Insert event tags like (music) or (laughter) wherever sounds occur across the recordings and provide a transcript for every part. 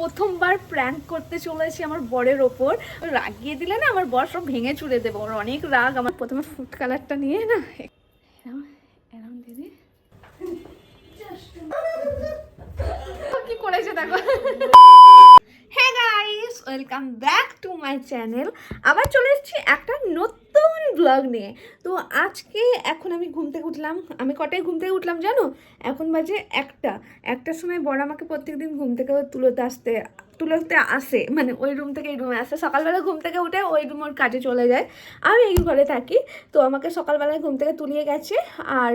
প্রথমবার প্র্যাঙ্ক করতে চলেছি আমার বরের ওপর। রাগিয়ে দিলে না আমার বর সব ভেঙে চুড়ে দেবো। ওর অনেক রাগ। আমার প্রথমে ফুড কালারটা নিয়ে না কি করেছে দেখো। হ্যাঁ guys welcome back to my channel আবার চলে এসেছি একটা নতুন ব্লগ নিয়ে। তো আজকে এখন আমি ঘুম থেকে উঠলাম। আমি কটায় ঘুম থেকে উঠলাম জানো? এখন বাজে একটা। একটার সময় বড় আমাকে প্রত্যেকদিন ঘুম থেকে তুলোতে আসতে, তুলোতে আসে। মানে ওই রুম থেকে এই রুমে আসে। সকালবেলা ঘুম থেকে উঠে ওই রুম ওর কাজে চলে যায়। আমি এই ঘরে থাকি। তো আমাকে সকালবেলায় ঘুম থেকে তুলিয়ে গেছে। আর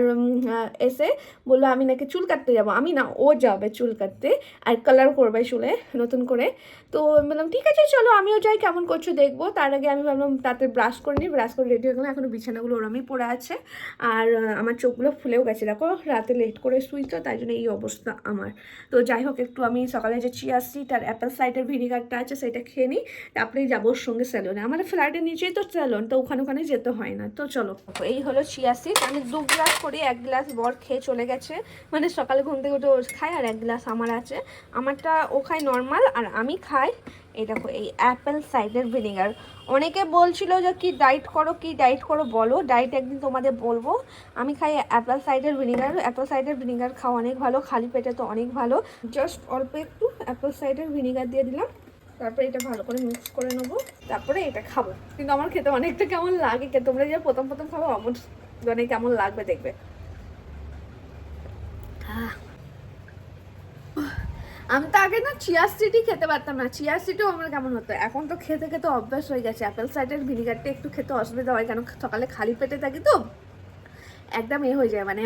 এসে বলল, আমি নাকি চুল কাটতে যাব। আমি না, ও যাবে চুল কাটতে আর কালার করবে চুলে নতুন করে। তো বললাম, ঠিক আছে, চলো, আমিও যাই। কেমন করছ দেখব। তার আগে আমি ভাবলাম, তাতে ব্রাশ করে নিই ব্রাশ করে রেডি হয়ে গেলাম। এখনও বিছানাগুলো ওরমই পড়ে আছে। আর আমার চোখগুলো ফুলেও গেছে। দেখো, রাতে লেট করে শুই তো, তাই জন্য এই অবস্থা আমার। তো যাই হোক, একটু আমি সকালে যে চিয়া সিড আর অ্যাপেল সাইডের ভিনিগারটা আছে, সেটা খেয়ে নিই। তারপরেই যাব ওর সঙ্গে স্যালনে আমাদের ফ্ল্যাটের নিচেই তো স্যালন তো ওখানে ওখানে যেতে হয় না। তো চলো। এই হলো চিয়া সিড আমি দু গ্লাস করে এক গ্লাস বর খেয়ে চলে গেছে। মানে সকালে ঘুম থেকে উঠে খায় আর এক গ্লাস আমার আছে। আমারটা ও খায় নর্মাল আর আমি খাই এই দেখো, এই অ্যাপেল সাইডের ভিনেগার অনেকে বলছিল যে, কি ডায়েট করো, কি ডায়েট করো, বলো। ডায়েট একদিন তোমাদের বলব। আমি খাই অ্যাপেল সাইডের ভিনেগার অ্যাপেল সাইডের ভিনেগার খাওয়া অনেক ভালো। খালি পেটে তো অনেক ভালো। জাস্ট অল্প একটু অ্যাপেল সাইডের ভিনেগার দিয়ে দিলাম। তারপরে এটা ভালো করে মিক্স করে নেব। তারপরে এটা খাব। কিন্তু আমার খেতে অনেকটা কেমন লাগে তোমরা যে প্রথম প্রথম খাব অবশ্য মানে কেমন লাগবে দেখবে। আহ আমি তো আগে না চিয়া সিটি খেতে পারতাম না। চিয়া সিডও আমার কেমন হতো? এখন তো খেতে খেতে অভ্যাস হয়ে গেছে। অ্যাপেল সাইডের ভিনিগারটা একটু খেতে অসুবিধা হয়, কেন সকালে খালি পেটে থাকি তো। একদম এ হয়ে যায় মানে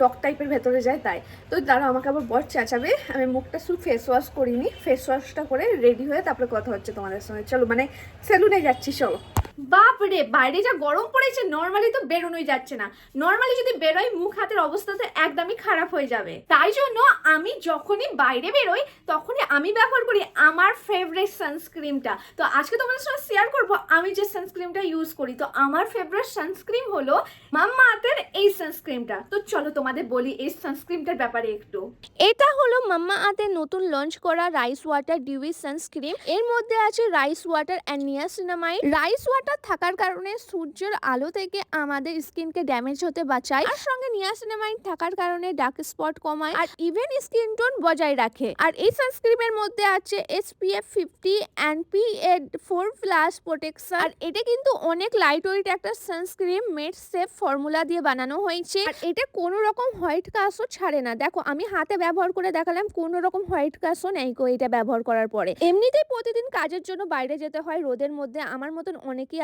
টক টাইপের ভেতরে যায় তাই। তো দাঁড়া আমাকে আবার বর চেঁচাবে। আমি মুখটা শুধু ফেস ওয়াশ করিনি ফেস ওয়াশটা করে রেডি হয়ে তারপরে কথা হচ্ছে তোমাদের সঙ্গে। চলো মানে সেলুনে যাচ্ছি, চলো। বাপ রে বাইরে যা গরম পড়েছে নর্মালি তো বেরোনোই যাচ্ছে না। নর্মালি যদি বেরোয় মুখ হাতের অবস্থা তো একদমই খারাপ হয়ে যাবে। তাই জন্য আমি যখনই বাইরে বেরোই, তখনই আমি ব্যবহার করি আমার ফেভারিট সানস্ক্রিমটা তো আজকে তোমাদের সঙ্গে শেয়ার করব, আমি যে সানস্ক্রিমটা ইউজ করি, তো আমার ফেভারিট সানস্ক্রিম হলো মাম্মা আর্থের এই সানস্ক্রিমটা তো চলো তোমাদের বলি এই সানস্ক্রিমটার ব্যাপারে একটু। এটা হলো মাম্মা আর্থের নতুন লঞ্চ করা রাইস ওয়াটার ডিউই সানস্ক্রিন এর মধ্যে আছে rice water and niacinamide rice water থাকার কারণে সূর্যের আলো থেকে আমাদের স্কিনকে ড্যামেজ হতে বাঁচায়। আর সঙ্গে নিয়াসিনামাইড থাকার কারণে ডার্ক স্পট কমায়। আর ইভেন স্কিন টোন বজায় রাখে। আর এই সানস্ক্রিমের মধ্যে আছে SPF fifty and P A four plus protection আর এটা কিন্তু অনেক লাইট ওয়েট একটা সানস্ক্রিন মেড সেফ ফর্মুলা দিয়ে বানানো হয়েছে। আর এটা কোনো রকম হোয়াইট কাস্টও ছাড়ে না। দেখো, আমি হাতে ব্যবহার করে দেখালাম কোনো রকম হোয়াইট কাস্টও নেই এটা ব্যবহার করার পরে। এমনিতেই প্রতিদিন কাজের জন্য বাইরে যেতে হয়, রোদের মধ্যে। আমার মতন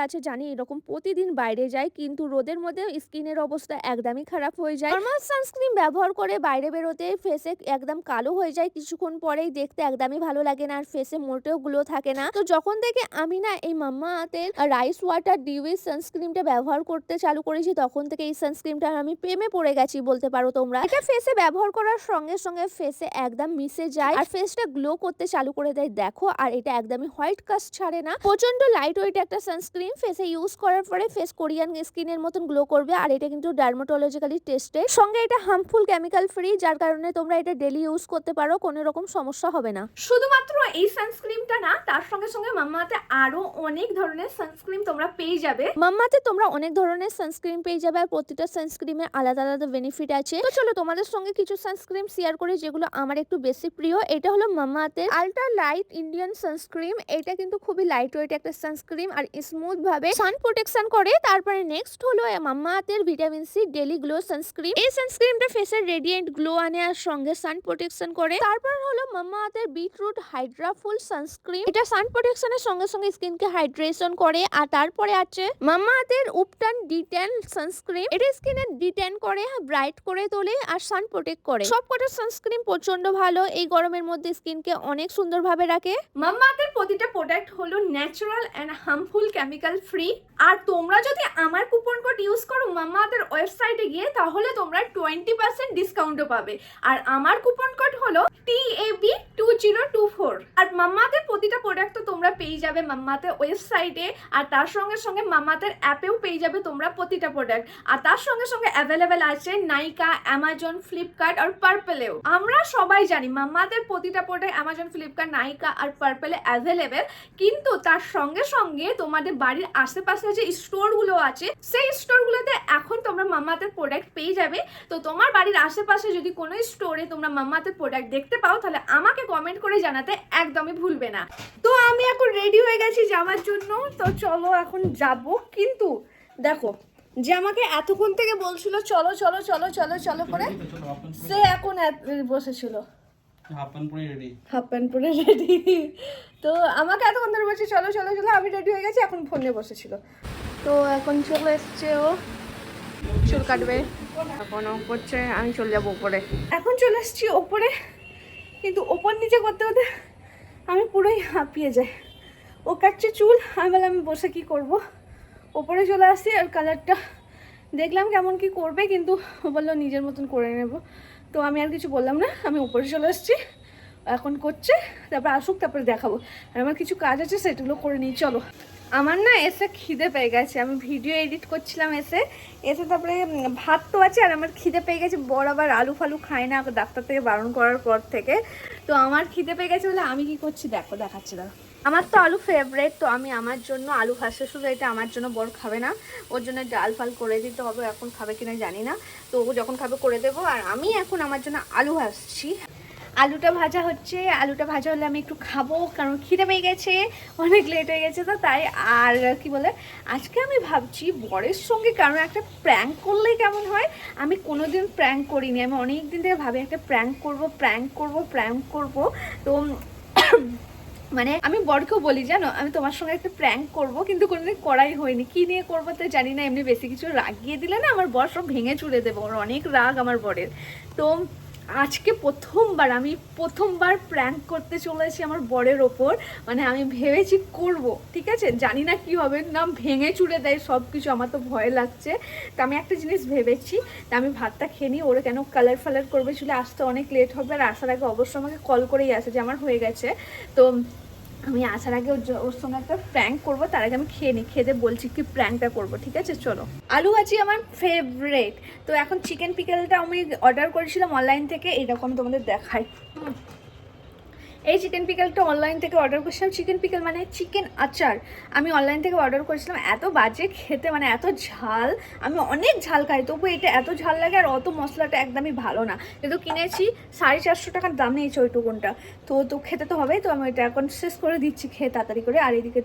আছে জানি এরকম প্রতিদিন বাইরে যায়, কিন্তু রোদের মধ্যে স্কিনের অবস্থা একদমই খারাপ হয়ে যায়। নর্মাল সানস্ক্রিন ব্যবহার করে বাইরে বেরোতে ফেসে একদম কালো হয়ে যায়, কিছুক্ষণ পরেই দেখতে একদমই ভালো লাগে না, আর ফেসে মোটেও গ্লো থাকে না। তো যখন থেকে আমি না এই মাম্মা আতের রাইস ওয়াটার ডিউই সানস্ক্রিনটা ব্যবহার করতে চালু করেছি, তখন থেকে এই সানস্ক্রিনটা আমি প্রেমে পড়ে গেছি বলতে পারো তোমরা। এটা ফেসে ব্যবহার করার সঙ্গে সঙ্গে ফেসে একদম মিশে যায়, আর ফেসটা গ্লো করতে চালু করে দেয়, দেখো, আর এটা একদমই হোয়াইট কাস্ট ছাড়ে না। প্রচণ্ড লাইট ওয়েট একটা সানস্ক্রিন ফেসে ইউজ করার পরে ফেস কোরিয়ান স্কিনের মতন গ্লো করবে। আর এটা কিন্তু ডার্মাটোলজিক্যালি টেস্টেড সঙ্গে এটা হার্মফুল কেমিক্যাল ফ্রি যার কারণে তোমরা এটা ডেলি ইউজ করতে পারো কোনো রকম সমস্যা হবে না। শুধুমাত্র এই সানস্ক্রিমটা না তার সঙ্গে সঙ্গে মাম্মাতে আরও অনেক ধরনের সানস্ক্রিম তোমরা পেয়ে যাবে। মাম্মাতে তোমরা অনেক ধরনের সানস্ক্রিন পেয়ে যাবে আর প্রতিটা সানস্ক্রিমে আলাদা আলাদা বেনিফিট আছে। তো চলো তোমাদের সঙ্গে কিছু সানস্ক্রিন শেয়ার করি যেগুলো আমার একটু বেশি প্রিয়। এটা হলো Mamaearth ultra light Indian sunscreen এটা কিন্তু খুবই লাইট ওয়েট একটা সানস্ক্রিন আর স্মুথ ভাবে সান প্রোটেকশন করে। তারপরে নেক্সট হলো মাম্মাতের vitamin C daily glow sunscreen এই সানস্ক্রিনটা ফেসের রেডিয়েন্ট গ্লো আনে আর সঙ্গে সান প্রোটেকশন করে। তারপর হলো মাম্মাতের বিটরুট হাইড্রা ফুল সানস্ক্রিন এটা সান প্রোটেকশনের সঙ্গে সঙ্গে স্কিনকে হাইড্রেশন করে। আর তারপরে আছে মাম্মাতের উপটান ডিটেন সানস্ক্রিন এটা স্কিনের ডিটেন করে ব্রাইট করে তোলে আর সান প্রোটেক্ট করে। সবকটা সানস্ক্রিন প্রচণ্ড ভালো। এই গরমের মধ্যে স্কিনকে অনেক সুন্দরভাবে রাখে। মাম্মাদের প্রতিটা প্রোডাক্ট হলো natural and harmful chemical chemical free আর তোমরা যদি আমার কুপন কোড ইউজ করো মামাদের ওয়েবসাইটে গিয়ে, তাহলে তোমরা টোয়েন্টি পার্সেন্ট ডিসকাউন্টও পাবে। আর আমার কুপন কোড হলো T A B two zero two four আর মাম্মাদের প্রতিটা প্রোডাক্ট তো তোমরা পেয়ে যাবে মাম্মাদের ওয়েবসাইটে আর তার সঙ্গে সঙ্গে মাম্মাদের অ্যাপেও পেয়ে যাবে তোমরা প্রতিটা প্রোডাক্ট আর তার সঙ্গে সঙ্গে অ্যাভেলেবেল আছে নাইকা অ্যামাজন ফ্লিপকার্ট আর পার্পেলেও আমরা সবাই জানি মাম্মাদের প্রতিটা প্রোডাক্ট অ্যামাজন ফ্লিপকার্ট নাইকা আর পার্পেলে অ্যাভেলেবেল কিন্তু তার সঙ্গে সঙ্গে তোমাদের বাড়ির আশেপাশে যে স্টোরগুলো আছে, সেই স্টোরগুলোতে এখন তোমরা মাম্মাদের প্রোডাক্ট পেয়ে যাবে। তো তোমার বাড়ির আশেপাশে যদি কোনো স্টোরে তোমরা মাম্মাদের প্রোডাক্ট দেখতে পাও, তাহলে আমাকে কমেন্ট করে জানাতে একদমই ভুলবে না। তো আমি এখন রেডি হয়ে গেছি যাওয়ার জন্য। তো চলো এখন যাব। কিন্তু দেখো, যে আমাকে এতক্ষণ থেকে বলছিল, চলো চলো চলো চলো চলো করে, সে এখন বসেছিল। হাফ প্যান্ট পরে রেডি তো আমাকে এতক্ষণ ধরে বলছে, চলো চলো চলো, আমি রেডি হয়ে গেছি, এখন ফোনে বসেছিল। তো এখন চলে এসছে ও, চুল কাটবে। এখন করছে, আমি চলে যাব উপরে। এখন চলে এসছি ওপরে, কিন্তু ওপর নিচে করতে করতে আমি পুরোই হাঁপিয়ে যাই। ও কাটছে চুল, আমি বললাম, আমি বসে কি করব? ওপরে চলে আসি আর কালারটা দেখলাম কেমন কি করবে, কিন্তু ও বলল, নিজের মতন করে নেব। তো আমি আর কিছু বললাম না, আমি উপরে চলে এসেছি এখন করছে, তারপর আসুক, তারপরে দেখাবো। আর আমার কিছু কাজ আছে, সেগুলো করে নিই, চলো। আমার না এসে খিদে পেয়ে গেছে, আমি ভিডিও এডিট করছিলাম এসে এসে তারপরে ভাত তো আছে, আর আমার খিদে পেয়ে গেছে বড় আবার আলু ফালু খায় না, ডাক্তার থেকে বারণ করার পর থেকে। তো আমার খিদে পেয়ে গেছে বলে আমি কি করছি, দেখো, দেখাচ্ছি দাঁড়া আমার তো আলু ফেভারেট তো আমি আমার জন্য আলু ভাসতে শুধু এটা আমার জন্য বড় খাবে না। ওর জন্য ডাল ফাল করে দিতে হবে এখন খাবে কিনা জানি না। তো ও যখন খাবে করে দেবো, আর আমি এখন আমার জন্য আলু ভাসছি আলুটা ভাজা হচ্ছে, আলুটা ভাজা হলে আমি একটু খাব, কারণ খিদে পেয়ে গেছে, অনেক লেট হয়ে গেছে তো, তাই আর কি বলে, আজকে আমি ভাবছি বরের সঙ্গে কারণ একটা প্র্যাঙ্ক করলে কেমন হয়? আমি কোনো দিন প্র্যাঙ্ক করিনি, আমি অনেক দিন থেকে ভাবি একটা প্র্যাঙ্ক করব প্র্যাঙ্ক করব প্র্যাঙ্ক করব। তো মানে আমি বরকেও বলি, জানো, আমি তোমার সঙ্গে একটা প্র্যাঙ্ক করব, কিন্তু কোনোদিন করাই হয়নি। কি নিয়ে করব তো জানি না, এমনি বেশি কিছু রাগিয়ে দিলে না আমার বর সব ভেঙে চুড়ে দেবো, ওর অনেক রাগ আমার বরের। তো আজকে প্রথমবার, আমি প্রথমবার প্র্যাঙ্ক করতে চলেছি আমার বরের ওপর। মানে আমি ভেবেছি করব, ঠিক আছে? জানি না কি হবে, না ভেঙে চুড়ে দেয় সব কিছু আমার তো ভয় লাগছে। তা আমি একটা জিনিস ভেবেছি, তা আমি ভাতটা খেয়ে নিই ওরা কেন কালার ফালার করবে? চলে আসতে অনেক লেট হবে, আর আসার আগে অবশ্যই আমাকে কল করেই আসে যে আমার হয়ে গেছে। তো আমি আসার আগে ওর সঙ্গে একটা প্র্যাঙ্ক করব, তার আগে আমি খেয়ে নিই খেতে বলছি কি প্র্যাঙ্কটা করব, ঠিক আছে? চলো। আলু ভাজি আমার ফেভারেট তো এখন চিকেন পিকেলটা আমি অর্ডার করেছিলাম অনলাইন থেকে, এরকম তোমাদের দেখাই। এই চিকেন পিকেলটা অনলাইন থেকে অর্ডার করেছিলাম। চিকেন পিকেল মানে চিকেন আচার। আমি অনলাইন থেকে অর্ডার করেছিলাম। এত বাজে খেতে মানে এত ঝাল। আমি অনেক ঝাল খাই তবু এটা এত ঝাল লাগে আর অত মশলাটা একদমই ভালো না। কিন্তু কিনেছি, সাড়ে চারশো টাকার দাম নিয়েছে ওইটুকুনটা তো তো খেতে তো হবেই। তো আমি এটা এখন শেষ করে দিচ্ছি খেয়ে তাড়াতাড়ি করে। আর এদিকে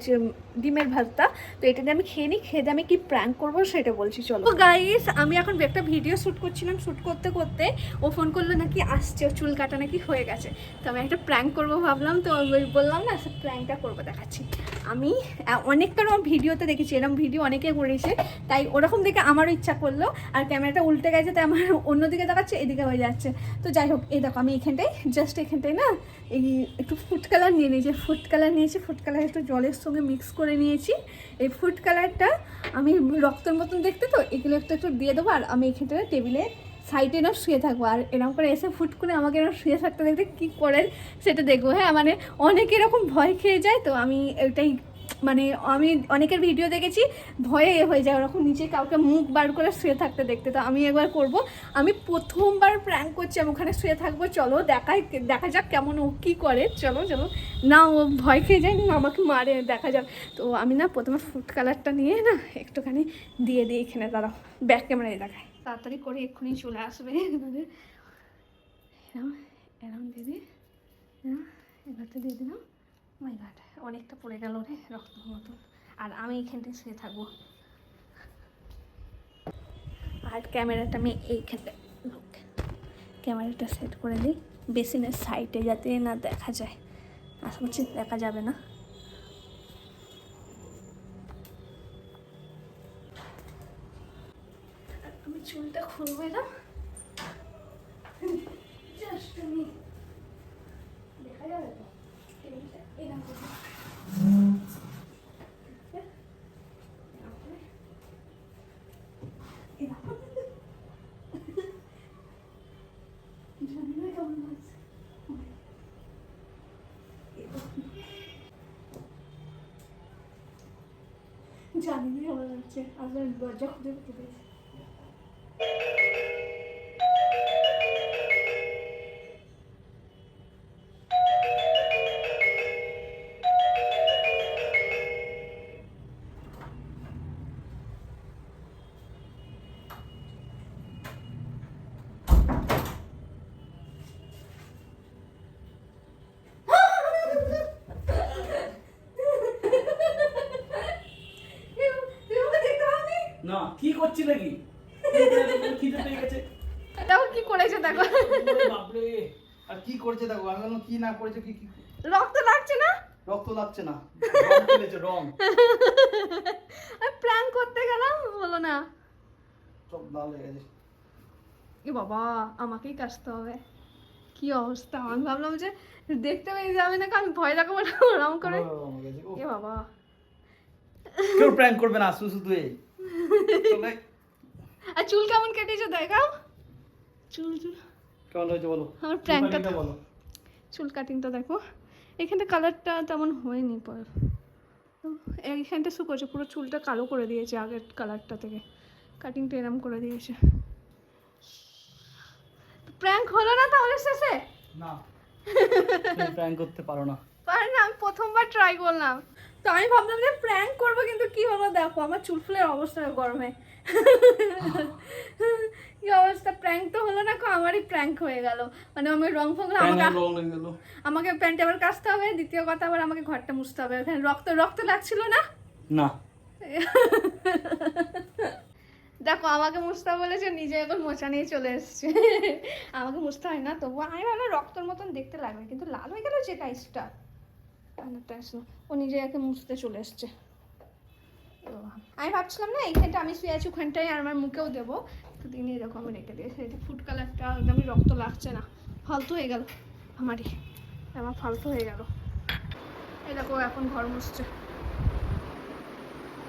ডিমের ভাতটা। তো এটা দিয়ে আমি খেয়ে নিই। খেয়ে দিয়ে আমি কি প্র্যাঙ্ক করব সেটা বলছি, চলো। তো গাইস আমি এখন একটা ভিডিও শ্যুট করছিলাম। শ্যুট করতে করতে ও ফোন করল নাকি আসছে, চুল কাটা নাকি হয়ে গেছে। তো আমি একটা প্র্যাঙ্ক করব ভাবলাম তো বললাম না সে প্র্যাঙ্কটা করব দেখাচ্ছি। আমি আহ, অনেকটা আমার ভিডিওতে দেখেছি এরকম ভিডিও অনেকে করেছে তাই ওরকম দেখে আমারও ইচ্ছা করল আর ক্যামেরাটা উল্টে গেছে তাই আমার (laughs) অন্যদিকে দেখাচ্ছে এদিকে হয়ে যাচ্ছে। তো যাই হোক এই দেখো আমি এখানটায় জাস্ট এখানটায় না এই একটু ফুড কালার নিয়ে নিয়েছি ফুড কালার নিয়েছি ফুড কালার একটু জলের সঙ্গে মিক্স করে নিয়েছি। এই ফুড কালারটা আমি রক্তের মতন দেখতে তো এগুলো একটু একটু দিয়ে দেবো আর আমি এখানটায় টেবিলে সাইডে না শুয়ে থাকব। আর এরকম করে এসে ফুট করে আমাকে এরকম শুয়ে থাকতে দেখতে কী করে সেটা দেখব। হ্যাঁ মানে অনেকে এরকম ভয় খেয়ে যায় তো আমি এটাই মানে আমি অনেকের ভিডিও দেখেছি ভয়ে হয়ে যায় ওরকম নিচে কাউকে মুখ বার করে শুয়ে থাকতে দেখতে। তো আমি একবার করব। আমি প্রথমবার প্র্যাঙ্ক করছি, আমি ওখানে শুয়ে থাকব। চলো, দেখাই, দেখা যাক কেমন ও কী করে। চলো চলো। না, ও ভয় খেয়ে যায় না আমাকে মারে, দেখা যাক। তো আমি না প্রথমে ফুড কালারটা নিয়ে না একটুখানি দিয়ে দিই এখানে, দাঁড়াও ব্যাক ক্যামেরায় দেখায় তাড়াতাড়ি করে এক্ষুনি চলে আসবে। এবারে এরম এরম দিয়ে এবারটা দিয়ে দিলাম। মাই গাড অনেকটা পড়ে গেল রে রক্ত মতন আর আমি এইখানটায় শুয়ে থাকব। আর ক্যামেরাটা আমি এইখানটায় ক্যামেরাটা সেট করে দিই। বেসিনের সাইডে যাতে না দেখা যায়। আশা করছি দেখা যাবে না। চুলটা খুলবো এলাম জাস্ট আমি দেখা যাবে তো? টেবিলটা এরকম জানি না কেমন লাগছে। আপনার দরজা খুঁজে পেতে পেয়েছি কি করছি নাকি? খিদে পেয়ে গেছে। দেখো কি করেছে দেখো। বাপরে আর কি করছে দেখো আমি বললাম কি না করেছে কি কি রক্ত লাগছে না? রক্ত লাগছে না রং আমি প্ল্যান করতে গেলাম বলো না। সব লাল হয়ে গেছে। এ বাবা আমাকেই কাশতে হবে। কি অবস্থা? আমি ভাবলাম যে দেখতে পেয়ে যাবে না কারণ ভয় লাগাবো না ওরম করে। এ বাবা। কেউ প্র্যাঙ্ক করবে না শুধু শুধু এই। আর চুল কেমন কেটেছে দেখাও। চুল চুল। কেমন হয়েছে বলো? আমার প্র্যাঙ্কটা বলো। চুল কাটিংটা দেখো। এখানটা কালারটা তেমন হয়নি পর। এইখানটা শুকোছে পুরো চুলটা কালো করে দিয়েছে আগের কালারটা থেকে। কাটিংটা এরম করে দিয়েছে। প্র্যাঙ্ক হলো না তাহলে শেষে? না। (laughs) প্র্যাঙ্ক করতে পারো না। পারে না আমি প্রথমবার ট্রাই করলাম। তো আমি ভাবলাম যে প্র্যাঙ্ক করব কিন্তু কি হলো দেখো আমার চুল ফুলের অবস্থা গরমে কি অবস্থা? প্র্যাঙ্ক তো হলো না আমারই প্র্যাঙ্ক হয়ে গেল। মানে আমি রং ফং আমাকে আমাকে প্যান্ট আবার কাচতে হবে দ্বিতীয় কথা আবার আমাকে ঘরটা মুছতে হবে। ওখানে রক্ত রক্ত লাগছিল না? না। দেখো আমাকে মুছতে বলেছে নিজে এখন মোচা নিয়ে চলে এসছে। আমাকে মুছতে হয় না তবু আমি ভাবলাম রক্তর মতন দেখতে লাগবে কিন্তু লাল হয়ে গেল যে টাইসটা কানেরটা আসলো ও নিজে একে মুছতে চলে এসছে। আমি ভাবছিলাম না এইখানটা আমি শুয়ে আছি, ওখানটায় আর আমার মুখেও দেবো। তো তিনি এরকম রেখে দিয়েছে। এটা ফুড কালারটা একদমই রক্ত লাগছে না। ফালতু হয়ে গেল আমারই। আমার ফালতু হয়ে গেল। দেখো এখন ঘর মুছছে।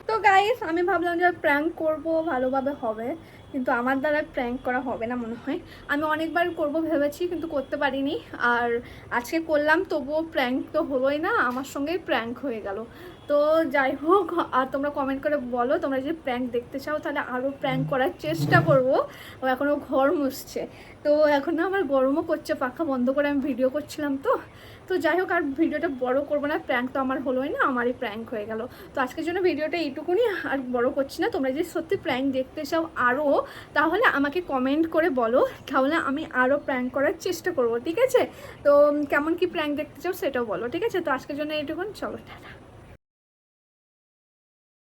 তো গাইস আমি ভাবলাম যে প্র্যাঙ্ক করব, ভালোভাবে হবে। কিন্তু আমার দ্বারা প্র্যাঙ্ক করা হবে না মনে হয়। আমি অনেকবার করব ভেবেছি, কিন্তু করতে পারিনি। আর আজকে করলাম, তবুও প্র্যাঙ্ক তো হলোই না, আমার সঙ্গেই প্র্যাঙ্ক হয়ে গেল। তো যাই হোক আর তোমরা কমেন্ট করে বলো তোমরা যদি প্র্যাঙ্ক দেখতে চাও তাহলে আরও প্র্যাঙ্ক করার চেষ্টা করব। ও এখনও ঘর মুছছে। তো এখনও আমার গরমও করছে পাখা বন্ধ করে আমি ভিডিও করছিলাম তো। তো যাই হোক আর ভিডিওটা বড় করব না প্র্যাঙ্ক তো আমার হলোই না আমারই প্র্যাঙ্ক হয়ে গেল। তো আজকের জন্য ভিডিওটা এইটুকুনি আর বড় করছি না। তোমরা যদি সত্যি প্র্যাঙ্ক দেখতে চাও আরও তাহলে আমাকে কমেন্ট করে বলো। তাহলে আমি আরও প্র্যাঙ্ক করার চেষ্টা করব ঠিক আছে? তো কেমন কি প্র্যাঙ্ক দেখতে চাও সেটাও বলো ঠিক আছে? তো আজকের জন্য এইটুকুন চলো টাটা।